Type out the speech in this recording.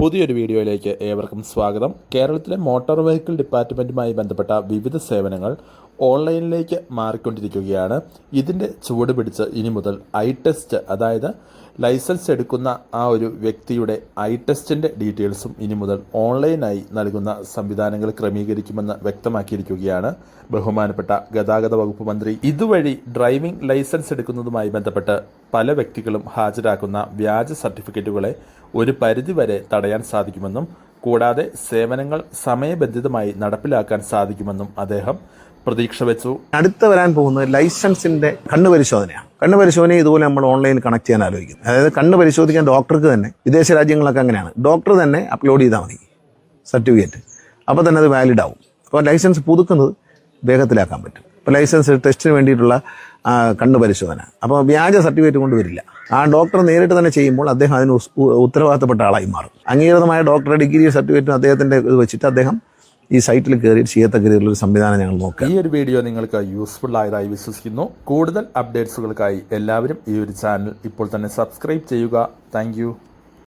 പുതിയൊരു വീഡിയോയിലേക്ക് ഏവർക്കും സ്വാഗതം. കേരളത്തിലെ മോട്ടോർ വെഹിക്കിൾ ഡിപ്പാർട്ട്മെന്റുമായി ബന്ധപ്പെട്ട വിവിധ സേവനങ്ങൾ ഓൺലൈനിലേക്ക് മാറിക്കൊണ്ടിരിക്കുകയാണ്. ഇതിന്റെ ചുവട് പിടിച്ച് ഇനി മുതൽ ഐ ടെസ്റ്റ് അതായത് ലൈസൻസ് എടുക്കുന്ന ആ ഒരു വ്യക്തിയുടെ ഐ ടെസ്റ്റിന്റെ ഡീറ്റെയിൽസും ഇനി മുതൽ ഓൺലൈനായി നൽകുന്ന സംവിധാനങ്ങൾ ക്രമീകരിക്കുമെന്ന് വ്യക്തമാക്കിയിരിക്കുകയാണ് ബഹുമാനപ്പെട്ട ഗതാഗത വകുപ്പ് മന്ത്രി. ഇതുവഴി ഡ്രൈവിംഗ് ലൈസൻസ് എടുക്കുന്നതുമായി ബന്ധപ്പെട്ട് പല വ്യക്തികളും ഹാജരാക്കുന്ന വ്യാജ സർട്ടിഫിക്കറ്റുകളെ ഒരു പരിധിവരെ തടയാൻ സാധിക്കുമെന്നും കൂടാതെ സേവനങ്ങൾ സമയബന്ധിതമായി നടപ്പിലാക്കാൻ സാധിക്കുമെന്നും അദ്ദേഹം പ്രതീക്ഷ വെച്ചു. അടുത്ത വരാൻ പോകുന്നത് ലൈസൻസിന്റെ കണ്ണു പരിശോധനയാണ്. കണ്ണ് പരിശോധന ഇതുപോലെ നമ്മൾ ഓൺലൈനിൽ കണക്ട് ചെയ്യാൻ ആലോചിക്കുന്നു അതായത് കണ്ണ് പരിശോധിക്കാൻ ഡോക്ടർക്ക് തന്നെ വിദേശ രാജ്യങ്ങളൊക്കെ അങ്ങനെയാണ്. ഡോക്ടർ തന്നെ അപ്ലോഡ് ചെയ്താൽ മതി സർട്ടിഫിക്കറ്റ്. അപ്പോൾ തന്നെ അത് വാലിഡ് ആവും. അപ്പോൾ ലൈസൻസ് പുതുക്കുന്നത് വേഗത്തിലാക്കാൻ പറ്റും. ഇപ്പോൾ ലൈസൻസ് ടെസ്റ്റിന് വേണ്ടിയിട്ടുള്ള കണ്ണു പരിശോധന. അപ്പോൾ വ്യാജ സർട്ടിഫിക്കറ്റ് കൊണ്ടുവരില്ല ആ ഡോക്ടർ നേരിട്ട് തന്നെ ചെയ്യുമ്പോൾ അദ്ദേഹം അതിന് ഉത്തരവാദിത്തപ്പെട്ട ആളായി മാറും. അംഗീകൃതമായ ഡോക്ടറുടെ ഡിഗ്രി സർട്ടിഫിക്കറ്റും അദ്ദേഹത്തിന്റെ ഇത് വെച്ചിട്ട് അദ്ദേഹം ഈ സൈറ്റിൽ കയറി ചെയ്യത്തക്ക ഒരു സംവിധാനം ഞങ്ങൾ നോക്കാം ഈ ഒരു വീഡിയോ നിങ്ങൾക്ക് യൂസ്ഫുൾ ആയതായി വിശ്വസിക്കുന്നു. കൂടുതൽ അപ്ഡേറ്റ്സുകൾക്കായി എല്ലാവരും ഈ ഒരു ചാനൽ ഇപ്പോൾ തന്നെ സബ്സ്ക്രൈബ് ചെയ്യുക. താങ്ക്